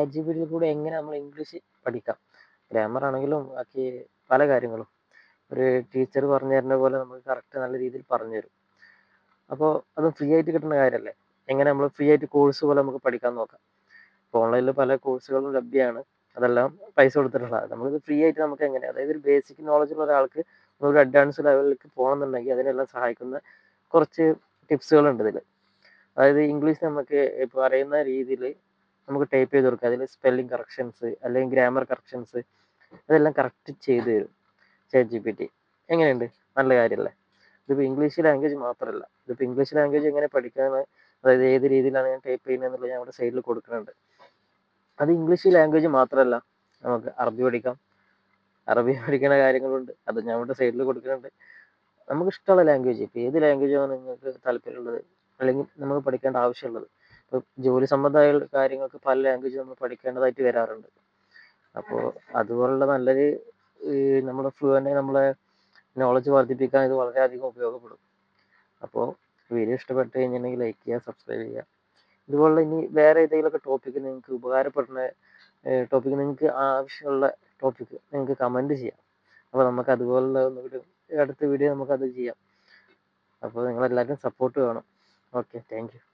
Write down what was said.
Chat കൂടെ എങ്ങനെ നമ്മൾ ഇംഗ്ലീഷ് പഠിക്കാം? ഗ്രാമർ ആണെങ്കിലും ബാക്കി പല കാര്യങ്ങളും. ഒരു ടീച്ചർ പറഞ്ഞു തരുന്ന പോലെ നമുക്ക് കറക്റ്റ് നല്ല രീതിയിൽ പറഞ്ഞു തരും. അപ്പോൾ അത് ഫ്രീ ആയിട്ട് കിട്ടുന്ന കാര്യമല്ലേ? എങ്ങനെ നമ്മൾ ഫ്രീ ആയിട്ട് കോഴ്സ് പോലെ നമുക്ക് പഠിക്കാൻ നോക്കാം? ഇപ്പോൾ ഓൺലൈനിൽ പല കോഴ്സുകളും ലഭ്യമാണ്. അതെല്ലാം പൈസ കൊടുത്തിട്ടുള്ളതാണ്. നമ്മളിത് ഫ്രീ ആയിട്ട് നമുക്ക് എങ്ങനെ? അതായത് ഒരു ബേസിക് നോളജ് ഉള്ള ഒരാൾക്ക് ഒരു അഡ്വാൻസ് ലെവലിലേക്ക് പോകണമെന്നുണ്ടെങ്കിൽ അതിനെല്ലാം സഹായിക്കുന്ന കുറച്ച് ടിപ്സുകളുണ്ട് ഇതിൽ അതായത് ഇംഗ്ലീഷ് നമുക്ക് ഇപ്പോൾ അറിയുന്ന രീതിയിൽ നമുക്ക് ടൈപ്പ് ചെയ്ത് കൊടുക്കുക അതിൽ സ്പെല്ലിംഗ് കറക്ഷൻസ് അല്ലെങ്കിൽ ഗ്രാമർ കറക്ഷൻസ് അതെല്ലാം കറക്റ്റ് ചെയ്ത് തരും. ചാറ്റ് ജി പി ടി എങ്ങനെയുണ്ട്? നല്ല കാര്യമല്ലേ ഇതിപ്പോൾ ഇംഗ്ലീഷ് ലാംഗ്വേജ് മാത്രമല്ല ഇതിപ്പോൾ ഇംഗ്ലീഷ് ലാംഗ്വേജ് എങ്ങനെ പഠിക്കാമെന്ന് അതായത് ഏത് രീതിയിലാണ് ഞാൻ ടൈപ്പ് ചെയ്യുന്നത് എന്നുള്ളത് ഞാൻ അവിടെ സൈഡിൽ കൊടുക്കുന്നുണ്ട്. അത് ഇംഗ്ലീഷ് ലാംഗ്വേജ് മാത്രമല്ല നമുക്ക് അറബി പഠിക്കാം. അറബി പഠിക്കുന്ന കാര്യങ്ങളുണ്ട്. അത് ഞാൻ ഇവിടെ സൈഡിൽ കൊടുക്കുന്നുണ്ട്. നമുക്ക് ഇഷ്ടമുള്ള ലാംഗ്വേജ് ഇപ്പോൾ ഏത് ലാംഗ്വേജാണ് നിങ്ങൾക്ക് താല്പര്യമുള്ളത്? അല്ലെങ്കിൽ നമുക്ക് പഠിക്കേണ്ട ആവശ്യമുള്ളത്? ഇപ്പോൾ ജോലി സംബന്ധമായ കാര്യങ്ങൾക്ക് പല ലാംഗ്വേജ് നമ്മൾ പഠിക്കേണ്ടതായിട്ട് വരാറുണ്ട്. അപ്പോൾ അതുപോലുള്ള നല്ലൊരു നമ്മുടെ ഫ്ലുവന്റ് നമ്മളെ നോളജ് വർദ്ധിപ്പിക്കാൻ ഇത് വളരെയധികം ഉപയോഗപ്പെടും. അപ്പോൾ വീഡിയോ ഇഷ്ടപ്പെട്ട് കഴിഞ്ഞിട്ടുണ്ടെങ്കിൽ ലൈക്ക് ചെയ്യുക സബ്സ്ക്രൈബ് ചെയ്യുക. ഇതുപോലുള്ള ഇനി വേറെ ഏതെങ്കിലുമൊക്കെ ടോപ്പിക്ക് നിങ്ങൾക്ക് ഉപകാരപ്പെടുന്ന ടോപ്പിക്ക് നിങ്ങൾക്ക് ആവശ്യമുള്ള ടോപ്പിക്ക് നിങ്ങൾക്ക് കമന്റ് ചെയ്യാം. അപ്പോൾ നമുക്ക് അതുപോലുള്ള ഒന്നുകൂടി അടുത്ത വീഡിയോ നമുക്കത് ചെയ്യാം. അപ്പോൾ നിങ്ങളെല്ലാവരും സപ്പോർട്ട് വേണം. Okay thank